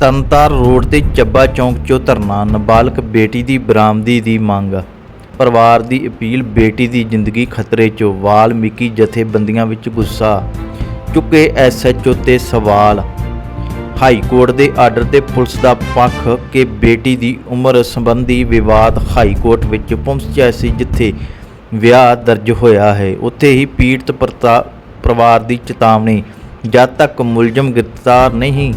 ਤਨਤਾਰ road ਤੇ ਚੱਬਾ ਚੌਂਕ 'ਚੋਂ ਧਰਨਾ, ਨਾਬਾਲਗ ਬੇਟੀ ਦੀ ਬਰਾਮਦੀ ਦੀ ਮੰਗ। ਪਰਿਵਾਰ ਦੀ ਅਪੀਲ, ਬੇਟੀ ਦੀ ਜ਼ਿੰਦਗੀ ਖਤਰੇ 'ਚ ਵਾਲਮੀਕੀ ਜਥੇਬੰਦੀਆਂ ਵਿੱਚ ਗੁੱਸਾ, ਚੁੱਕੇ ਐਸਐਚਓ ਤੇ ਸਵਾਲ। ਹਾਈ ਕੋਰਟ ਦੇ ਆਰਡਰ ਤੇ ਪੁਲਿਸ ਦਾ ਪੱਖ ਕਿ ਬੇਟੀ ਦੀ ਉਮਰ ਸੰਬੰਧੀ ਵਿਵਾਦ ਹਾਈ ਕੋਰਟ ਵਿੱਚ ਪਹੁੰਚਿਆ ਸੀ ਜਿੱਥੇ ਵਿਆਹ ਦਰਜ ਹੋਇਆ ਹੈ। ਉੱਥੇ ਹੀ ਪੀੜਤ ਪਰਤਾ- ਪਰਿਵਾਰ ਦੀ ਚੇਤਾਵਨੀ, ਜਦ ਤੱਕ ਮੁਲਜ਼ਮ ਗ੍ਰਿਫਤਾਰ ਨਹੀਂ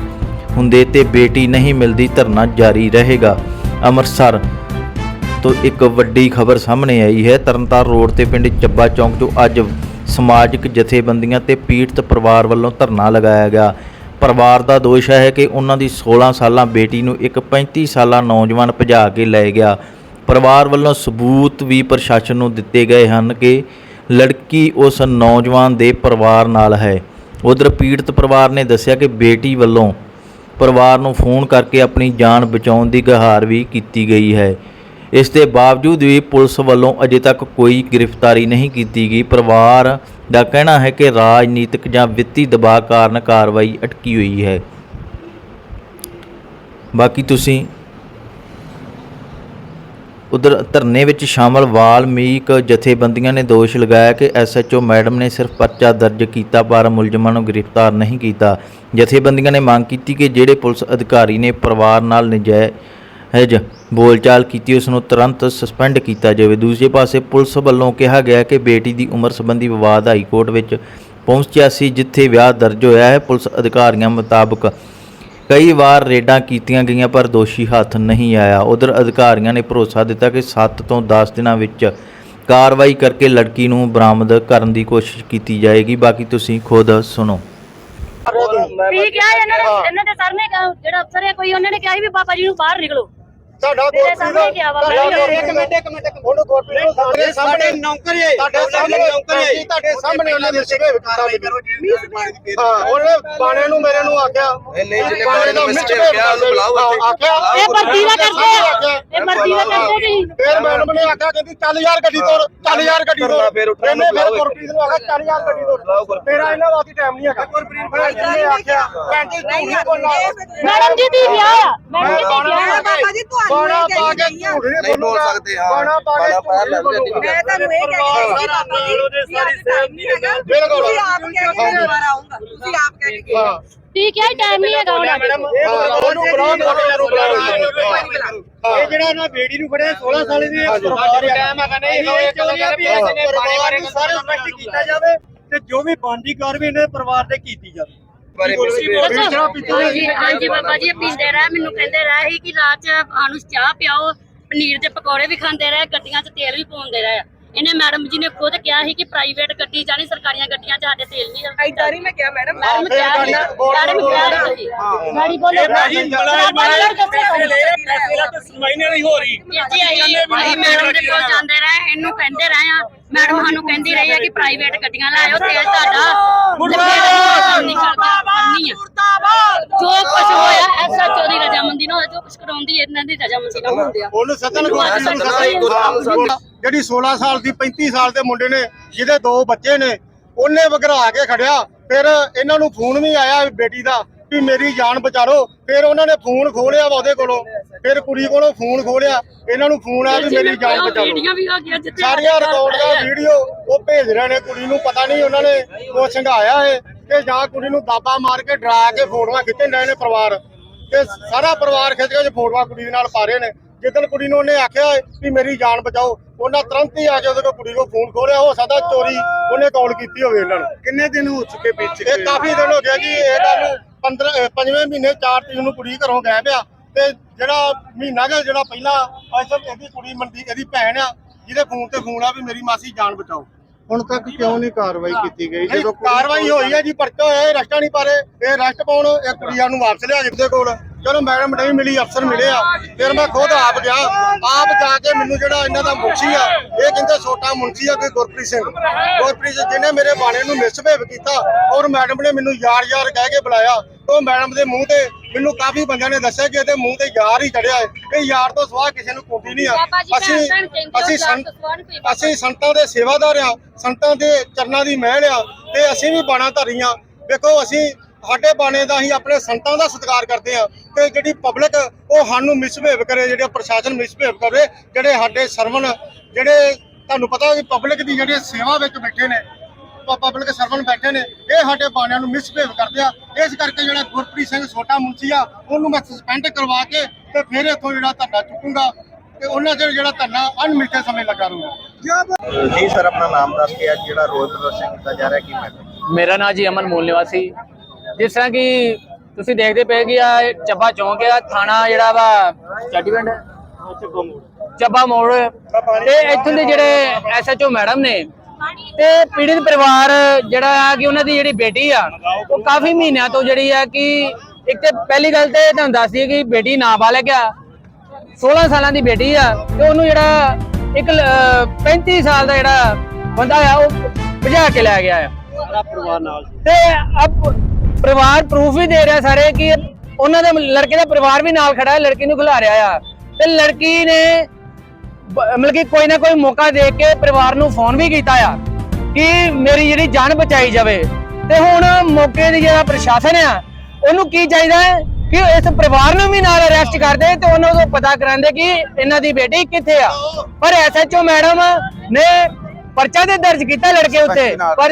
ਹੁੰਦੇ ਤੇ ਬੇਟੀ ਨਹੀਂ ਮਿਲਦੀ ਧਰਨਾ ਜਾਰੀ ਰਹੇਗਾ। ਅੰਮ੍ਰਿਤਸਰ ਤੋਂ ਇੱਕ ਵੱਡੀ ਖਬਰ ਸਾਹਮਣੇ ਆਈ ਹੈ। ਤਰਨਤਾਰਨ ਰੋਡ ਤੇ ਪਿੰਡ ਚੱਬਾ ਚੌਂਕ ਤੋਂ ਅੱਜ ਸਮਾਜਿਕ ਜਥੇਬੰਦੀਆਂ ਤੇ ਪੀੜਤ ਪਰਿਵਾਰ ਵੱਲੋਂ ਧਰਨਾ ਲਗਾਇਆ ਗਿਆ। ਪਰਿਵਾਰ ਦਾ ਦੋਸ਼ ਹੈ ਕਿ ਉਹਨਾਂ ਦੀ 16 ਸਾਲਾਂ ਬੇਟੀ ਨੂੰ ਇੱਕ 35 ਸਾਲਾ ਨੌਜਵਾਨ ਭਜਾ ਕੇ ਲੈ ਗਿਆ। ਪਰਿਵਾਰ ਵੱਲੋਂ ਸਬੂਤ ਵੀ ਪ੍ਰਸ਼ਾਸਨ ਨੂੰ ਦਿੱਤੇ ਗਏ ਹਨ ਕਿ ਲੜਕੀ ਉਸ ਨੌਜਵਾਨ ਦੇ ਪਰਿਵਾਰ ਨਾਲ ਹੈ। ਉਧਰ ਪੀੜਤ ਪਰਿਵਾਰ ਨੇ ਦੱਸਿਆ ਕਿ ਬੇਟੀ ਵੱਲੋਂ ਪਰਿਵਾਰ ਨੂੰ ਫੋਨ ਕਰਕੇ ਆਪਣੀ ਜਾਨ ਬਚਾਉਣ ਦੀ ਗਹਾਰ ਵੀ ਕੀਤੀ ਗਈ ਹੈ। ਇਸ ਦੇ ਬਾਵਜੂਦ ਵੀ ਪੁਲਿਸ ਵੱਲੋਂ ਅਜੇ ਤੱਕ ਕੋਈ ਗ੍ਰਿਫਤਾਰੀ ਨਹੀਂ ਕੀਤੀ ਗਈ। ਪਰਿਵਾਰ ਦਾ ਕਹਿਣਾ ਹੈ ਕਿ ਰਾਜਨੀਤਿਕ ਜਾਂ ਵਿੱਤੀ ਦਬਾਅ ਕਾਰਨ ਕਾਰਵਾਈ ਅਟਕੀ ਹੋਈ ਹੈ। ਬਾਕੀ ਤੁਸੀਂ ਉਧਰ ਧਰਨੇ ਵਿੱਚ ਸ਼ਾਮਲ ਵਾਲਮੀਕ ਜਥੇਬੰਦੀਆਂ ਨੇ ਦੋਸ਼ ਲਗਾਇਆ ਕਿ ਐਸਐਚਓ ਮੈਡਮ ਨੇ ਸਿਰਫ ਪਰਚਾ ਦਰਜ ਕੀਤਾ, ਪਰ ਮੁਲਜ਼ਮਾਂ ਨੂੰ ਗ੍ਰਿਫਤਾਰ ਨਹੀਂ ਕੀਤਾ। ਜਥੇਬੰਦੀਆਂ ਨੇ ਮੰਗ ਕੀਤੀ ਕਿ ਜਿਹੜੇ ਪੁਲਿਸ ਅਧਿਕਾਰੀ ਨੇ ਪਰਿਵਾਰ ਨਾਲ ਨਜਾਇਜ਼ ਬੋਲਚਾਲ ਕੀਤੀ, ਉਸ ਨੂੰ ਤੁਰੰਤ ਸਸਪੈਂਡ ਕੀਤਾ ਜਾਵੇ। ਦੂਜੇ ਪਾਸੇ ਪੁਲਿਸ ਵੱਲੋਂ ਕਿਹਾ ਗਿਆ ਕਿ ਬੇਟੀ ਦੀ ਉਮਰ ਸੰਬੰਧੀ ਵਿਵਾਦ ਹਾਈ ਕੋਰਟ ਵਿੱਚ ਪਹੁੰਚਿਆ ਸੀ, ਜਿੱਥੇ ਵਿਆਹ ਦਰਜ ਹੋਇਆ ਹੈ। ਪੁਲਿਸ ਅਧਿਕਾਰੀਆਂ ਮੁਤਾਬਕ ਕਈ ਵਾਰ ਰੇਡਾਂ ਕੀਤੀਆਂ ਗਈਆਂ ਪਰ ਦੋਸ਼ੀ ਹੱਥ ਨਹੀਂ ਆਇਆ। ਉਧਰ ਅਧਿਕਾਰੀਆਂ ਨੇ ਭਰੋਸਾ ਦਿੱਤਾ ਕਿ 7 ਤੋਂ 10 ਦਿਨਾਂ ਵਿੱਚ ਕਾਰਵਾਈ ਕਰਕੇ ਲੜਕੀ ਨੂੰ ਬਰਾਮਦ ਕਰਨ ਦੀ ਕੋਸ਼ਿਸ਼ ਕੀਤੀ ਜਾਏਗੀ। ਬਾਕੀ ਤੁਸੀਂ ਖੁਦ ਸੁਣੋ। ਠੀਕ ਹੈ ਇਹਨਾਂ ਨੇ ਇਹਨਾਂ ਦੇ ਸਰ ਨੇ ਜਿਹੜਾ ਅਫਸਰ ਹੈ ਕੋਈ ਉਹਨਾਂ ਨੇ ਕਿਹਾ ਸੀ ਵੀ ਬਾਬਾ ਜੀ ਨੂੰ ਬਾਹਰ ਨਿਕਲੋ। ਤੁਹਾਡਾ ਮੇਰੇ ਸਾਹਮਣੇ ਕਿਹਾ ਵਾ, ਇੱਕ ਮਿੰਟ ਇੱਕ ਮਿੰਟ ਉਹਨੂੰ ਗੁਰਪ੍ਰੀਤ ਨੂੰ ਸਾਡੇ ਸਾਹਮਣੇ ਨੌਕਰ ਹੈ। ਤੁਹਾਡੇ ਸਾਹਮਣੇ ਨੌਕਰ ਹੈ। ਤੁਹਾਡੇ ਸਾਹਮਣੇ ਉਹਨੇ ਮਿਸਬਿਹੇਵ ਕੀਤਾ। ਹਾਂ ਉਹਨੇ ਬਾਣੇ ਨੂੰ ਮੇਰੇ ਨੂੰ ਆਖਿਆ। ਨਹੀਂ, ਜਿਹਨੇ ਬਾਣੇ ਦਾ misbehave ਕਿਹਾ, ਉਹਨੂੰ ਬੁਲਾਓ। ਆਖਿਆ ਇਹ ਵਰਦੀ ਦਾ ਕਰਦੇ। ਇਹ ਵਰਦੀ ਦਾ ਕਰਦੇ ਜੀ ਫਿਰ ਮੈਡਮ ਨੇ ਆਖਿਆ ਕਹਿੰਦੀ ਚੱਲ ਯਾਰ ਗੱਡੀ ਤੋੜ ਚੱਲ ਯਾਰ ਗੱਡੀ ਉੱਠਣ ਇਹਨੇ ਨੂੰ ਫਿਰ ਗੁਰਪ੍ਰੀਤ ਨੂੰ ਆਖਿਆ ਚੱਲ ਯਾਰ ਗੱਡੀ ਤੋੜ ਮੇਰਾ ਇਹਨਾਂ ਵਾਸਤੇ ਟਾਈਮ ਨਹੀਂ ਹੈਗਾ। ਗੁਰਪ੍ਰੀਤ ਇਹਨੇ ਆਖਿਆ ਜੀ ਮੈਡਮ ਜੀ ਦੀ ਵਿਆਹ ਆ। ਮੈਡਮ ਜੀ ਦੀ ਵਿਆਹ ਆ। ਬਾਬਾ ਜੀ ਤੁਹਾਨੂੰ ਇਹ ਕਹੀ ਗਈ ਆ। ਨਹੀਂ ਬੋਲ ਸਕਦੇ, ਹਾਂ। ਬਾਣਾ ਪਾ ਕੇ ਬਾਣਾ ਪਾਇਆ ਝੂਠ ਨਹੀਂ ਲੱਗਦਾ ਬੋਲੂਗਾ। ਨਹੀਂ। ਮੈਂ ਤੁਹਾਨੂੰ ਇਹ ਕਹਿ ਰਹੀ ਹਾਂ ਬਾਬਾ ਜੀ ਤੁਸੀਂ ਅੱਜ ਟਾਈਮ ਨਹੀਂ ਹੈਗਾ। ਬਿਲਕੁਲ। ਤੁਸੀਂ ਆਪ ਕਹਿ ਕੇ ਮੈਂ ਦੁਬਾਰਾ ਆਉਂਗਾ। ਤੁਸੀਂ ਆਪ ਕਹਿ ਕੇ ਹਾਂ। ਠੀਕ ਹੈ ਟਾਈਮ ਨਹੀਂ ਹੈਗਾ ਉਹਨਾਂ ਕੋਲ ਉਹਨੂੰ ਬੁਲਾਓ ਉਹਨੂੰ ਬੁਲਾਓ। ਇਹ ਜਿਹੜਾ ਇਹਨਾਂ ਬੇੜੀ ਨੂੰ ਫੜਿਆ 16 ਸਾਲ ਦੀ ਟਾਈਮ ਹੈਗਾ ਨਹੀਂ ਇਹ ਚਾਹੁੰਦੇ ਆ ਵੀ ਇਸ ਨੇ ਬਾਣੇ ਬਾਰੇ ਸਾਰੇ ਸਪਸ਼ਟ ਕੀਤਾ ਜਾਵੇ ਤੇ ਜੋ ਵੀ ਬਣਦੀ ਕਾਰਵਾਈ ਇਹਨਾਂ ਦੇ ਪਰਿਵਾਰ ਤੇ ਕੀਤੀ ਜਾਵੇ। ਬਾਰੇ ਦੱਸੋ। ਹਾਂਜੀ ਹਾਂਜੀ ਬਾਬਾ ਜੀ ਇਹ ਪੀਂਦੇ ਰਹੇ ਮੈਨੂੰ ਕਹਿੰਦੇ ਰਹੇ ਸੀ ਕਿ ਰਾਤ ਚ ਆਨੂੰ ਚਾਹ ਪਿਆਓ ਪਨੀਰ ਦੇ ਪਕੌੜੇ ਵੀ ਖਾਂਦੇ ਰਹੇ ਗੱਡੀਆਂ 'ਚ ਤੇਲ ਵੀ ਪਾਉਂਦੇ ਰਹੇ। ਇਹਨੇ ਮੈਡਮ ਜੀ ਨੇ ਖੁਦ ਕਿਹਾ ਸੀ ਕਿ ਪ੍ਰਾਈਵੇਟ ਗੱਡੀ ਜਾਣੀ ਸਰਕਾਰੀਆਂ ਗੱਡੀਆਂ 'ਚ ਸਾਡੇ ਤੇਲ ਨਹੀਂ ਐਦਾਂ ਨਹੀਂ ਮੈਂ ਕਿਹਾ ਮੈਡਮ ਮੈਡਮ ਕਿਹਾ ਸੀ ਮੈਡਮ ਕਿਹਾ ਸੀ। ਗਾੜੀ ਬੋਲੋ। ਤਾਂ ਸੁਣਵਾਈ ਨਹੀਂ ਹੋ ਰਹੀ। ਜੀ ਅਸੀਂ ਅਸੀਂ ਮੈਡਮ ਦੇ ਕੋਲ ਜਾਂਦੇ ਰਹੇ ਇਹਨੂੰ ਕਹਿੰਦੇ ਰਹੇ ਆ। ਮੈਡਮ ਸਾਨੂੰ ਕਹਿੰਦੀ ਰਹੀ ਹੈ ਕਿ ਪ੍ਰਾਈਵੇਟ ਗੱਡੀਆਂ ਲਾਇਓ ਤੇਲ ਤੁਹਾਡਾ। ਮੁਰਦਾਬਾਦ! ਨਹੀਂ ਜੋ ਕੁਝ ਹੋਇਆ ਐਸਐਚਓ ਦੀ ਰਜਾਮੰਦੀ ਨਾਲ ਹੋਇਆ, ਜੋ ਕੁਝ ਕਰਾਉਂਦੀ ਇਹਨਾਂ ਦੀ ਰਜਾਮੰਦੀ ਨਾਲ। ਹੁੰਦਿਆ ਉਹਨੂੰ ਸੱਦਣ ਗੁਰਪ੍ਰੀਤ ਨੂੰ ਸੱਦਣਾ ਗੁਰਪ੍ਰੀਤ ਨੂੰ ਸੱਦਣਾ। ਜਿਹੜੀ 16 ਸਾਲ ਦੀ 35 ਸਾਲ ਦੇ ਮੁੰਡੇ ਨੇ ਜਿਹਦੇ ਦੋ ਬੱਚੇ ਨੇ ਉਹਨੇ ਵਗਰਾ ਕੇ ਖੜਿਆ। ਫਿਰ ਇਹਨਾਂ ਨੂੰ ਫੋਨ ਵੀ ਆਇਆ ਬੇਟੀ ਦਾ ਵੀ ਮੇਰੀ ਜਾਨ ਬਚਾ ਲਓ ਫਿਰ ਉਹਨਾਂ ਨੇ ਫੋਨ ਖੋਲਿਆ ਉਹਦੇ ਕੋਲੋਂ। ਫਿਰ ਕੁੜੀ ਕੋਲੋਂ ਫੋਨ ਖੋਲਿਆ। ਇਹਨਾਂ ਨੂੰ ਫੋਨ ਆਇਆ ਵੀ ਮੇਰੀ ਜਾਨ ਬਚਾ ਲਓ ਵੀਡੀਓ ਵੀ ਆ ਗਿਆ ਜਿੱਥੇ ਸਾਰੀਆਂ ਰਿਕਾਰਡ ਦਾ ਵੀਡੀਓ ਉਹ ਭੇਜ ਰਹੇ ਨੇ ਕੁੜੀ ਨੂੰ ਪਤਾ ਨਹੀਂ ਉਹਨਾਂ ਨੇ ਉਹ ਸੰਘਾਇਆ ਹੈ ਕਿ ਜਾਂ ਕੁੜੀ ਨੂੰ ਦਾਬਾ ਮਾਰ ਕੇ ਡਰਾ ਕੇ ਫੋਟੋਆਂ ਖਿੱਚਣ ਡਏ ਨੇ ਪਰਿਵਾਰ। ਤੇ ਸਾਰਾ ਪਰਿਵਾਰ ਖਿੱਚ ਕੇ ਫੋਟੋਆਂ ਕੁੜੀ ਦੇ ਨਾਲ ਪਾ ਰਹੇ ਨੇ। ਜਿੱਦਣ ਕੁੜੀ ਨੂੰ ਉਹਨੇ ਆਖਿਆ ਵੀ ਮੇਰੀ ਜਾਨ ਬਚਾਓ ਉਹਨਾਂ ਤੁਰੰਤ ਹੀ ਆ ਕੇ ਉਹਦੇ ਕੋਲ ਕੁੜੀ ਕੋਲ ਫੋਨ ਖੋਲਿਆ ਹੋ ਸਕਦਾ ਚੋਰੀ ਉਹਨੇ ਕਾਲ ਕੀਤੀ ਹੋਵੇ ਇਹਨਾਂ ਨੂੰ। ਕਿੰਨੇ ਦਿਨ ਹੋ ਚੁੱਕੇ ਪਿੱਛੇ ਇਹ ਕਾਫੀ ਦਿਨ ਹੋ ਗਿਆ ਜੀ ਇਹ ਗੱਲ 15 ਪੰਜਵੇਂ ਮਹੀਨੇ 4 ਤਰੀਕ ਨੂੰ ਕੁੜੀ ਘਰੋਂ ਗਾਇਬ ਆ ਤੇ ਜਿਹੜਾ ਮਹੀਨਾ ਕੁ ਜਿਹੜਾ ਪਹਿਲਾਂ ਅਸਲ ਇਹਦੀ ਕੁੜੀ ਮੰਦੀ ਇਹਦੀ ਭੈਣ ਆ ਜਿਹਦੇ ਫੋਨ ਤੇ ਫੋਨ ਆ ਵੀ ਮੇਰੀ ਮਾਸੀ ਜਾਨ ਬਚਾਓ। ਹੁਣ ਤੱਕ ਕਿਉਂ ਨਹੀਂ ਕਾਰਵਾਈ ਕੀਤੀ ਗਈ? ਜਦੋਂ ਕਾਰਵਾਈ ਹੋਈ ਹੈ ਜੀ ਪਰਚਾ ਹੋਇਆ ਇਹ ਰਸਟਾ ਨਹੀਂ ਪਾਰੇ ਇਹ ਰਸਟ ਪਾਉਣ ਇਹ ਕੁੜੀਆਂ ਨੂੰ ਵਾਪਸ ਲਿਆ ਜਿੱਦੇ ਕੋਲ। ਚਲੋ ਮੈਡਮ ਨਹੀਂ ਮਿਲੀ ਅਫਸਰ ਮਿਲੇ ਆ। ਫਿਰ ਮੈਂ ਖੁਦ ਆਪ ਗਿਆ। ਆਪ ਜਾ ਕੇ ਮੈਨੂੰ ਜਿਹੜਾ ਇਹਨਾਂ ਦਾ ਮੁਨਸ਼ੀ ਆ ਇਹ ਕਹਿੰਦੇ ਛੋਟਾ ਮੁਨਸ਼ੀ ਆ ਕੋਈ ਗੁਰਪ੍ਰੀਤ ਸਿੰਘ। ਗੁਰਪ੍ਰੀਤ ਜਿਹਨੇ ਮੇਰੇ ਬਾਣੇ ਨੂੰ ਮਿਸਬਿਹੇਵ ਕੀਤਾ ਔਰ ਮੈਡਮ ਨੇ ਮੈਨੂੰ ਯਾਰ ਯਾਰ ਕਹਿ ਕੇ ਬੁਲਾਇਆ। ਉਹ ਮੈਡਮ ਦੇ ਮੂੰਹ ਤੇ ਮੈਨੂੰ ਕਾਫੀ ਬੰਦਿਆਂ ਨੇ ਦੱਸਿਆ ਕਿ ਇਹਦੇ ਮੂੰਹ ਤੇ ਯਾਰ ਹੀ ਚੜਿਆ ਹੈ। ਇਹ ਯਾਰ ਤੋਂ ਸਵਾਹ ਕਿਸੇ ਨੂੰ ਕੁੰਦੀ ਨਹੀਂ ਆ। ਅਸੀਂ ਅਸੀਂ। ਅਸੀਂ ਸੰਤਾਂ ਦੇ ਸੇਵਾਦਾਰ ਆ। ਸੰਤਾਂ ਦੇ ਚਰਨਾਂ ਦੀ ਮਹਿਲ ਆ। ਤੇ ਅਸੀਂ ਵੀ ਬਾਣਾ ਧਾਰੀਆਂ। ਵੇਖੋ ਅਸੀਂ ਸਾਡੇ ਬਾਣੇ ਦਾ ਅਸੀਂ ਆਪਣੇ ਸੰਤਾਂ ਦਾ ਸਤਿਕਾਰ ਕਰਦੇ ਆ ਤੇ ਜਿਹੜੀ ਪਬਲਿਕ ਉਹ ਸਾਨੂੰ ਮਿਸਬਿਹੇਵ ਕਰੇ ਜਿਹੜੇ ਪ੍ਰਸ਼ਾਸਨ ਮਿਸਬਿਹੇਵ ਕਰੇ ਜਿਹੜੇ ਸਾਡੇ ਸਰਵਨ ਜਿਹੜੇ ਤੁਹਾਨੂੰ ਪਤਾ ਕਿ ਪਬਲਿਕ ਦੀ ਜਿਹੜੀ ਸੇਵਾ ਵਿੱਚ ਬੈਠੇ ਨੇ ਪਬਲਿਕ ਸਰਵਨ ਬੈਠੇ ਨੇ ਇਹ ਸਾਡੇ ਬਾਣਿਆਂ ਨੂੰ ਮਿਸਬਿਹੇਵ ਕਰਦੇ ਆ। ਇਸ ਕਰਕੇ ਜਿਹੜਾ ਗੁਰਪ੍ਰੀਤ ਸਿੰਘ ਛੋਟਾ ਮੁੰਚੀ ਆ ਉਹਨੂੰ ਮੈਂ ਸਸਪੈਂਡ ਕਰਵਾ ਕੇ ਤੇ ਫਿਰ ਇੱਥੋਂ ਜਿਹੜਾ ਧਰਨਾ ਚੁੱਕੂੰਗਾ ਤੇ ਉਹਨਾਂ ਚਿਰ ਜਿਹੜਾ ਧਰਨਾ ਅਣਮਿੱਥੇ ਸਮੇਂ ਲੱਗਾ ਰਹੂਗਾ। ਜੀ ਸਰ ਆਪਣਾ ਨਾਮ ਦੱਸ ਕੇ ਅੱਜ ਜਿਹੜਾ ਰੋਜ਼ ਪ੍ਰਦਰਸ਼ਨ ਕੀਤਾ ਜਾ ਰਿਹਾ ਕੀ ਮੈਟਰ ਮੇਰਾ ਨਾਮ ਜੀ ਅਮਨ ਮੂਲ ਨਿਵਾਸੀ। ਜਿਸ ਤਰ੍ਹਾਂ ਕਿ ਤੁਸੀਂ ਦੇਖਦੇ ਪਏ ਕਿ ਆ ਚੱਬਾ ਚੌਂਕ ਆ ਥਾਣਾ ਜਿਹੜਾ ਵਾ ਚੱਡੀਵਿੰਡ ਚੱਬਾ ਮੋੜ। ਤੇ ਇੱਥੋਂ ਦੇ ਜਿਹੜੇ ਐਸਐਚਓ ਮੈਡਮ ਨੇ ਤੇ ਪੀੜਿਤ ਪਰਿਵਾਰ ਜਿਹੜਾ ਆ ਕਿ ਉਹਨਾਂ ਦੀ ਜਿਹੜੀ ਬੇਟੀ ਆ ਉਹ ਕਾਫੀ ਮਹੀਨਿਆਂ ਤੋਂ ਜਿਹੜੀ ਆ ਕਿ ਇੱਕ ਤੇ ਪਹਿਲੀ ਗੱਲ ਤੇ ਤੁਹਾਨੂੰ ਦੱਸ ਦਈਏ ਕਿ ਬੇਟੀ ਨਾਬਾਲਗ ਆ 16 ਸਾਲਾਂ ਦੀ ਬੇਟੀ ਆ ਤੇ ਉਹਨੂੰ ਜਿਹੜਾ ਇੱਕ ਲ- ਅਹ 35 ਸਾਲ ਦਾ ਜਿਹੜਾ ਬੰਦਾ ਆ ਉਹ ਭਜਾ ਕੇ ਲੈ ਗਿਆ ਆ। ਪਰਿਵਾਰ ਨਾਲ। ਤੇ ਅਬ ਪਰਿਵਾਰ ਪ੍ਰੂਫ ਵੀ ਦੇ ਰਿਹਾ ਸਾਰੇ ਕਿ ਉਹਨਾਂ ਦੇ ਲੜਕੇ ਦਾ ਪਰਿਵਾਰ ਵੀ ਨਾਲ ਖੜਾ ਹੈ ਲੜਕੀ ਨੂੰ ਖਿਲਾ ਰਿਹਾ ਆ। ਤੇ ਲੜਕੀ ਨੇ ਮਤਲਬ ਕਿ ਕੋਈ ਨਾ ਕੋਈ ਮੌਕਾ ਦੇ ਕੇ ਪਰਿਵਾਰ ਨੂੰ ਫੋਨ ਵੀ ਕੀਤਾ ਆ ਕਿ ਮੇਰੀ ਜਿਹੜੀ ਜਾਨ ਬਚਾਈ ਜਾਵੇ। ਤੇ ਹੁਣ ਮੌਕੇ ਦੀ ਜਿਹੜਾ ਪ੍ਰਸ਼ਾਸਨ ਆ ਉਹਨੂੰ ਕੀ ਚਾਹੀਦਾ ਹੈ ਕਿ ਇਸ ਪਰਿਵਾਰ ਨੂੰ ਵੀ ਨਾਲ ਅਰੈਸਟ ਕਰਦੇ ਤੇ ਉਹਨਾਂ ਨੂੰ ਪਤਾ ਕਰਾਉਂਦੇ ਕਿ ਇਹਨਾਂ ਦੀ ਬੇਟੀ ਕਿੱਥੇ ਆ। ਪਰ ਐਸਐਚਓ ਮੈਡਮ ਨੇ ਪਰਚਾ ਤੇ ਦਰਜ ਕੀਤਾ ਲੜਕੇ ਉੱਤੇ। ਪਰ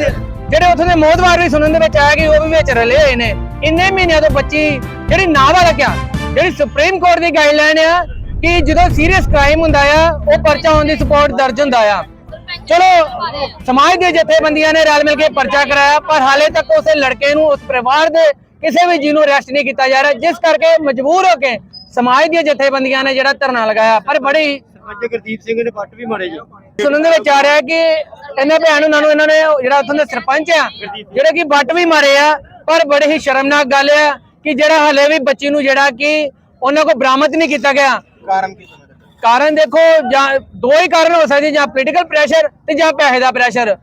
ਜਿਹੜੇ ਉੱਥੇ ਦੇ ਮੋਦਵਾਰ ਵੀ ਸੁਣਨ ਦੇ ਵਿੱਚ ਆਇਆ ਕਿ ਉਹ ਵੀ ਵਿੱਚ ਰਲੇ ਹੋਏ ਨੇ, ਇੰਨੇ ਮਹੀਨਿਆਂ ਤੋਂ ਬੱਚੀ ਜਿਹੜੀ ਨਾਬਾਲਗ ਆ ਜਿਹੜੀ ਸੁਪਰੀਮ ਕੋਰਟ ਦੀ ਗਾਈਡਲਾਈਨ ਆ ਕਿ ਜਦੋਂ ਸੀਰੀਅਸ ਕ੍ਰਾਈਮ ਹੁੰਦਾ ਆ, ਉਹ ਪਰਚਾ ਔਨ ਦੀ ਸਪੋਰਟ ਦਰਜ ਹੁੰਦਾ ਆ। ਚਲੋ, ਸਮਾਜ ਦੇ ਜਥੇਬੰਦੀਆਂ ਨੇ ਰਲ ਮਿਲ ਕੇ ਪਰਚਾ ਕਰਾਇਆ, ਪਰ ਹਾਲੇ ਤੱਕ ਉਸੇ ਲੜਕੇ ਨੂੰ, ਉਸ ਪਰਿਵਾਰ ਦੇ ਕਿਸੇ ਵੀ ਜੀ ਨੂੰ ਅਰੈਸਟ ਨਹੀਂ ਕੀਤਾ ਜਾ ਰਿਹਾ, ਜਿਸ ਕਰਕੇ ਮਜਬੂਰ ਹੋ ਕੇ ਸਮਾਜ ਦੀਆਂ ਜਥੇਬੰਦੀਆਂ ਨੇ ਜਿਹੜਾ ਧਰਨਾ ਲਗਾਇਆ, ਪਰ ਬੜੀ ਅੱਜ ਗੁਰਦੀਪ ਸਿੰਘ ਨੇ ਪੱਟ ਵੀ ਮਾਰੇ ਜੀ। ਸੁਣਨ ਦੇ ਵਿੱਚ ਆ ਰਿਹਾ ਕਿ ਇਹਨਾਂ ਭੈਣ ਉਹਨਾਂ ਨੂੰ ਇਹਨਾਂ ਨੇ ਜਿਹੜਾ ਉੱਥੋਂ ਦੇ ਸਰਪੰਚ ਆ ਜਿਹੜੇ ਕਿ ਵੱਟ ਵੀ ਮਾਰੇ ਆ ਪਰ ਬੜੇ ਹੀ ਸ਼ਰਮਨਾਕ ਗੱਲ ਆ ਕਿ ਜਿਹੜਾ ਹਲੇ ਵੀ ਬੱਚੀ ਨੂੰ ਜਿਹੜਾ ਕਿ ਉਹਨਾਂ ਕੋ ਬਰਾਮਦ ਨਹੀਂ ਕੀਤਾ ਗਿਆ। ਕਾਰਨ ਕੀ ਕਾਰਨ ਦੇਖੋ ਜਾਂ ਦੋ ਹੀ ਕਾਰਨ ਹੋ ਸਕਦੇ ਜਾਂ ਪੋਲੀਟੀਕਲ ਪ੍ਰੈਸ਼ਰ ਤੇ ਜਾਂ ਪੈਸੇ ਦਾ ਪ੍ਰੈਸ਼ਰ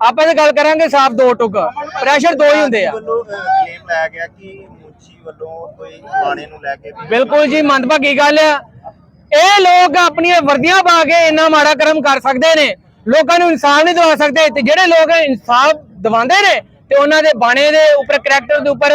ਆਪਾਂ ਤਾਂ ਗੱਲ ਕਰਾਂਗੇ ਸਾਫ਼ ਦੋ ਟੁਕ ਪ੍ਰੈਸ਼ਰ ਦੋ ਹੀ ਹੁੰਦੇ ਆ। ਬਿਲਕੁਲ ਜੀ ਮੰਦਭਾਗੀ ਗੱਲ ਆ। ਇਹ ਲੋਕ ਆਪਣੀਆਂ ਵਰਦੀਆਂ ਪਾ ਕੇ ਇੰਨਾ ਮਾੜਾ ਕਰਮ ਕਰ ਸਕਦੇ ਨੇ। ਲੋਕਾਂ ਨੂੰ ਇਨਸਾਫ ਨਹੀਂ ਦਵਾ ਸਕਦੇ। ਤੇ ਜਿਹੜੇ ਲੋਕ ਇਨਸਾਫ ਦਿਵਾਉਂਦੇ ਨੇ, ਤੇ ਉਹਨਾਂ ਦੇ ਬਾਣੇ ਦੇ ਉੱਪਰ ਕਰੈਕਟਰ ਦੇ ਉੱਪਰ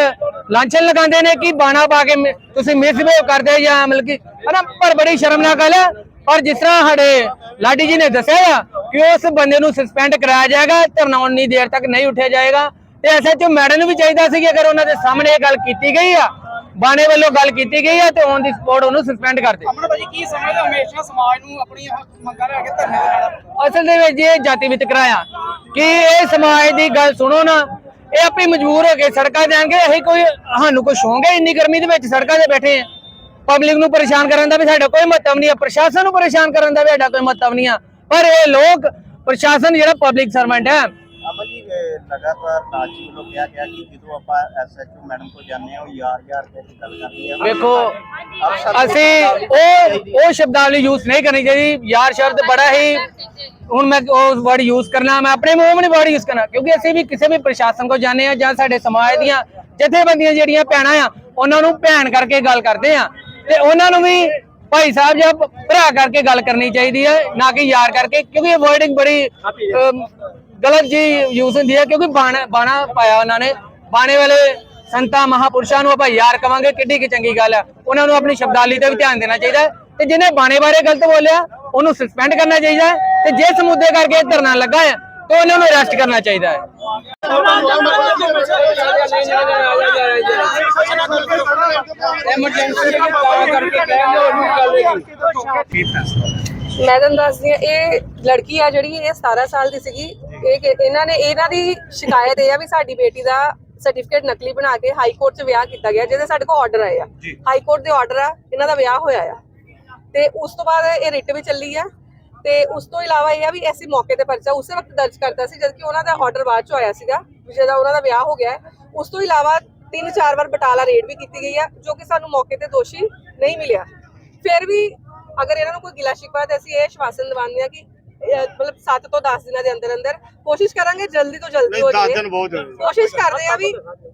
ਲਾਂਛਨ ਲਗਾਉਂਦੇ ਨੇ ਕਿ ਬਾਣਾ ਪਾ ਕੇ ਤੁਸੀਂ ਮਿਸਬਿਹੇਵ ਕਰਦੇ ਜਾਂ ਮਤਲਬ ਕਿ ਹਨਾ, ਪਰ ਬੜੀ ਸ਼ਰਮਨਾਕ ਗੱਲ ਹੈ। ਪਰ ਜਿਸ ਤਰ੍ਹਾਂ ਸਾਡੇ ਲਾਡੀ ਜੀ ਨੇ ਦੱਸਿਆ ਆ ਕਿ ਉਸ ਬੰਦੇ ਨੂੰ ਸਸਪੈਂਡ ਕਰਾਇਆ ਜਾਏਗਾ, ਧਰਨਾ ਉਨੀ ਦੇਰ ਤੱਕ ਨਹੀਂ ਉੱਠਿਆ ਜਾਏਗਾ। ਤੇ ਐਸਐਚਓ ਮੈਡਮ ਨੂੰ ਵੀ ਚਾਹੀਦਾ ਸੀ ਕਿ ਅਗਰ ਉਹਨਾਂ ਦੇ ਸਾਹਮਣੇ ਇਹ ਗੱਲ ਕੀਤੀ ਗਈ ਆ ਬਾਣੇ ਵੱਲੋਂ ਗੱਲ ਕੀਤੀ ਗਈ ਆ ਤੇ ਔਨ ਦੀ ਸਪੋਰਟ ਉਹਨੂੰ ਸਸਪੈਂਡ ਕਰ ਦੇ ਅਮਨ ਭਾਜੀ ਕੀ ਸਮਝਦੇ ਹੋ ਹਮੇਸ਼ਾ ਸਮਾਜ ਨੂੰ ਆਪਣੀ ਮੰਗਾਂ ਲੈ ਕੇ ਧਰਨੇ ਦੇ ਨਾਲ? ਅਸਲ ਦੇ ਵਿੱਚ ਇਹ ਜਾਤੀ ਵਿਤਕਰਾ ਆ ਕਿ ਇਹ ਸਮਾਜ ਦੀ ਗੱਲ ਸੁਣੋ ਨਾ ਇਹ ਆਪੇ ਮਜਬੂਰ ਹੋ ਕੇ ਸੜਕਾਂ ਤੇ ਆਣਗੇ ਅਸੀਂ ਕੋਈ ਸਾਨੂੰ ਕੋਈ ਸ਼ੌਂਕ ਹੈ ਇੰਨੀ ਗਰਮੀ ਦੇ ਵਿੱਚ ਸੜਕਾਂ ਤੇ ਬੈਠੇ ਆ। ਪਬਲਿਕ ਨੂੰ ਪਰੇਸ਼ਾਨ ਕਰਨ ਦਾ ਵੀ ਸਾਡਾ ਕੋਈ ਮਹੱਤਵ ਨਹੀਂ ਆ ਪ੍ਰਸ਼ਾਸਨ ਨੂੰ ਪਰੇਸ਼ਾਨ ਕਰਨ ਦਾ ਵੀ ਸਾਡਾ ਕੋਈ ਮਹੱਤਵ ਨਹੀਂ ਆ। ਪਰ ਇਹ ਲੋਕ ਪ੍ਰਸ਼ਾਸਨ ਜਿਹੜਾ ਪਬਲਿਕ ਸਰਵੈਂਟ ਹੈ ਜੀ ਇਹ ਲਗਾਤਾਰ ਨਾਜੀ ਵੱਲੋਂ ਕਿਹਾ ਗਿਆ ਕਿ ਜਦੋਂ ਆਪਾਂ ਐਸਐਚਓ ਮੈਡਮ ਕੋਲ ਜਾਂਦੇ ਹਾਂ ਉਹ ਯਾਰ ਯਾਰ ਕੇ ਗੱਲ ਕਰਦੀ ਆ। ਵੇਖੋ ਅਸੀਂ ਉਹ ਉਹ ਸ਼ਬਦਾਵਲੀ ਯੂਜ਼ ਨਹੀਂ ਕਰਨੀ ਚਾਹੀਦੀ। ਯਾਰ ਸ਼ਬਦ ਬੜਾ ਹੀ ਹੁਣ ਮੈਂ ਉਹ ਵਰਡ ਯੂਜ਼ ਕਰਨਾ ਮੈਂ ਆਪਣੇ ਮੂੰਹ ਨਹੀਂ ਵਰਡ ਯੂਜ਼ ਕਰਨਾ ਕਿਉਂਕਿ ਅਸੀਂ ਵੀ ਕਿਸੇ ਵੀ ਪ੍ਰਸ਼ਾਸਨ ਕੋ ਜਾਂਦੇ ਆ ਜਾਂ ਸਾਡੇ ਸਮਾਜ ਦੀਆਂ ਜਥੇਬੰਦੀਆਂ ਜਿਹੜੀਆਂ ਭੈਣਾਂ ਆ ਉਹਨਾਂ ਨੂੰ ਭੈਣ ਕਰਕੇ ਗੱਲ ਕਰਦੇ ਆ। ਤੇ ਉਹਨਾਂ ਨੂੰ ਵੀ ਭਾਈ ਸਾਹਿਬ ਜਾਂ ਭਰਾ ਕਰਕੇ ਗੱਲ ਕਰਨੀ ਚਾਹੀਦੀ ਹੈ ਨਾ ਕਿ ਯਾਰ ਕਰਕੇ ਕਿਉਂਕਿ ਇਹ ਵਰਡਿੰਗ ਬੜੀ ਗਲਤ ਜੀ ਯੂਜ਼ ਹੁੰਦੀ ਹੈ ਕਿਉਂਕਿ ਬਾਣਾ ਬਾਣਾ ਪਾਇਆ ਉਹਨਾਂ ਨੇ। ਬਾਣੇ ਵਾਲੇ ਸੰਤਾਂ, ਮਹਾਪੁਰਸ਼ਾਂ ਨੂੰ ਆਪਾਂ ਯਾਰ ਕਵਾਂਗੇ ਕਿੱਡੀ ਕੀ ਚੰਗੀ ਗੱਲ ਆ। ਉਹਨਾਂ ਨੂੰ ਆਪਣੀ ਸ਼ਬਦਾਵਲੀ ਤੇ ਵੀ ਧਿਆਨ ਦੇਣਾ ਚਾਹੀਦਾ ਤੇ ਜਿਹਨੇ ਬਾਣੇ ਬਾਰੇ ਗਲਤ ਬੋਲਿਆ, ਉਹਨੂੰ ਸਸਪੈਂਡ ਕਰਨਾ ਚਾਹੀਦਾ ਤੇ ਜਿਸ ਮੁੱਦੇ ਕਰਕੇ ਧਰਨਾ ਲੱਗਾ ਹੈ, ਤੇ ਉਹਨਾਂ ਨੂੰ ਅਰੈਸਟ ਕਰਨਾ ਚਾਹੀਦਾ ਹੈ। ਮੈਂ ਤੁਹਾਨੂੰ ਦੱਸਦੀ ਹਾਂ, ਇਹ ਲੜਕੀ ਆ ਜਿਹੜੀ, ਇਹ 17 ਸਾਲ ਦੀ ਸੀਗੀ। ਇਹ ਇਹਨਾਂ ਨੇ ਇਹਨਾਂ ਦੀ ਸ਼ਿਕਾਇਤ ਇਹ ਆ ਵੀ ਸਾਡੀ ਬੇਟੀ ਦਾ ਸਰਟੀਫਿਕੇਟ ਨਕਲੀ ਬਣਾ ਕੇ ਹਾਈ ਕੋਰਟ 'ਚ ਵਿਆਹ ਕੀਤਾ ਗਿਆ ਜਿਹਦੇ ਸਾਡੇ ਕੋਲ ਆਰਡਰ ਆਏ ਆ। ਹਾਈ ਕੋਰਟ ਦੇ ਆਰਡਰ ਆ ਇਹਨਾਂ ਦਾ ਵਿਆਹ ਹੋਇਆ ਆ। ਤੇ ਉਸ ਤੋਂ ਬਾਅਦ ਇਹ ਰਿਟ ਵੀ ਚੱਲੀ ਆ। ਤੇ ਉਸ ਤੋਂ ਇਲਾਵਾ ਇਹ ਆ ਵੀ ਐਸੀ ਮੌਕੇ ਤੇ ਪਰਚਾ ਉਸੇ ਵਕਤ ਦਰਜ ਕਰਤਾ ਸੀ ਜਦ ਕਿ ਉਹਨਾਂ ਦਾ ਆਰਡਰ ਬਾਅਦ ਚ ਆਇਆ ਸੀਗਾ ਜਦੋਂ ਉਹਨਾਂ ਦਾ ਵਿਆਹ ਹੋ ਗਿਆ। ਉਸ ਤੋਂ ਇਲਾਵਾ ਤਿੰਨ ਚਾਰ ਵਾਰ ਬਟਾਲਾ ਰੇਡ ਵੀ ਕੀਤੀ ਗਈ ਆ ਜੋ ਕਿ ਸਾਨੂੰ ਮੌਕੇ ਤੇ ਦੋਸ਼ੀ ਨਹੀਂ ਮਿਲਿਆ। ਫਿਰ ਵੀ ਅਗਰ ਇਹਨਾਂ ਨੂੰ ਕੋਈ ਗਿਲਾ ਸ਼ਿਕਵਾ ਤੇ ਅਸੀਂ ਇਹ ਆਸ਼ਵਾਸਨ ਦਿਵਾਉਂਦੇ ਆ ਕਿ ਮਤਲਬ 7 ਤੋਂ 10 ਦਿਨਾਂ ਦੇ ਅੰਦਰ ਅੰਦਰ ਕੋਸ਼ਿਸ਼ ਕਰਾਂਗੇ ਜਲਦੀ ਤੋਂ ਜਲਦੀ ਹੋ ਜਾਵੇ। ਕੋਸ਼ਿਸ਼ ਕਰ ਰਹੇ ਆ ਵੀ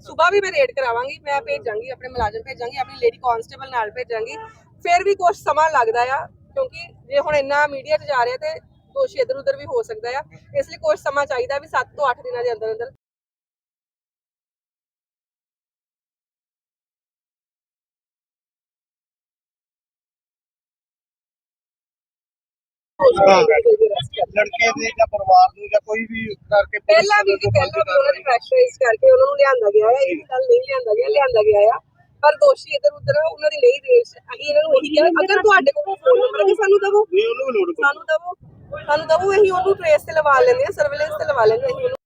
ਸਵੇਰ ਵੀ ਮੈਂ ਰੇਡ ਕਰਾਵਾਂਗੀ ਮੈਂ ਭੇਜਾਂਗੀ ਆਪਣੇ ਮੁਲਾਜ਼ਮ ਭੇਜਾਂਗੀ ਆਪਣੀ ਲੇਡੀ ਕਾਂਸਟੇਬਲ ਨਾਲ ਭੇਜਾਂਗੀ। ਫਿਰ ਵੀ ਕੁਝ ਸਮਾਂ ਲੱਗਦਾ ਆ ਕਿਉਂਕਿ ਜੇ ਹੁਣ ਇੰਨਾ ਮੀਡੀਆ 'ਚ ਜਾ ਰਿਹਾ ਤੇ ਦੋਸ਼ੀ ਇਧਰ ਉਧਰ ਵੀ ਹੋ ਸਕਦਾ ਆ ਇਸ ਲਈ ਕੁਝ ਸਮਾਂ ਚਾਹੀਦਾ ਵੀ 7 ਤੋਂ 8 ਦਿਨਾਂ ਦੇ ਅੰਦਰ ਅੰਦਰ। ਲੜਕੇ ਦੇ ਜਾਂ ਪਰਿਵਾਰ ਨੂੰ ਜਾਂ ਕੋਈ ਵੀ ਕਰਕੇ ਪੁਲਿਸ ਪਹਿਲਾਂ ਵੀ ਜੀ ਪਹਿਲਾਂ ਵੀ ਉਹਨਾਂ ਦੀ ਪ੍ਰੈਸ਼ਰਾਈਜ਼ ਕਰਕੇ ਉਹਨਾਂ ਨੂੰ ਲਿਆਂਦਾ ਗਿਆ ਹੈ ਇਹ ਗੱਲ ਨਹੀਂ ਲਿਆਂਦਾ ਗਿਆ ਲਿਆਂਦਾ ਗਿਆ ਆ। ਪਰ ਦੋਸ਼ੀ ਇਧਰ ਉਧਰ ਉਹਨਾਂ ਦੀ ਨਹੀਂ ਰੇਸ ਅਸੀਂ ਇਹਨਾਂ ਨੂੰ ਇਹੀ ਕਿਹਾ ਅਗਰ ਤੁਹਾਡੇ ਕੋਲ ਫੋਨ ਨੰਬਰ ਹੈ ਸਾਨੂੰ ਦਵੋ? ਨਹੀਂ ਉਹਨੂੰ ਵੀ ਲੋੜ ਸਾਨੂੰ ਦਵੋ ਸਾਨੂੰ ਦਵੋ ਅਸੀਂ ਉਹਨੂੰ ਟ੍ਰੇਸ ਤੇ ਲਵਾ ਲੈਂਦੇ ਆ ਸਰਵੇਲੈਂਸ ਤੇ ਲਵਾ ਲੈਂਦੇ ਉਹਨੂੰ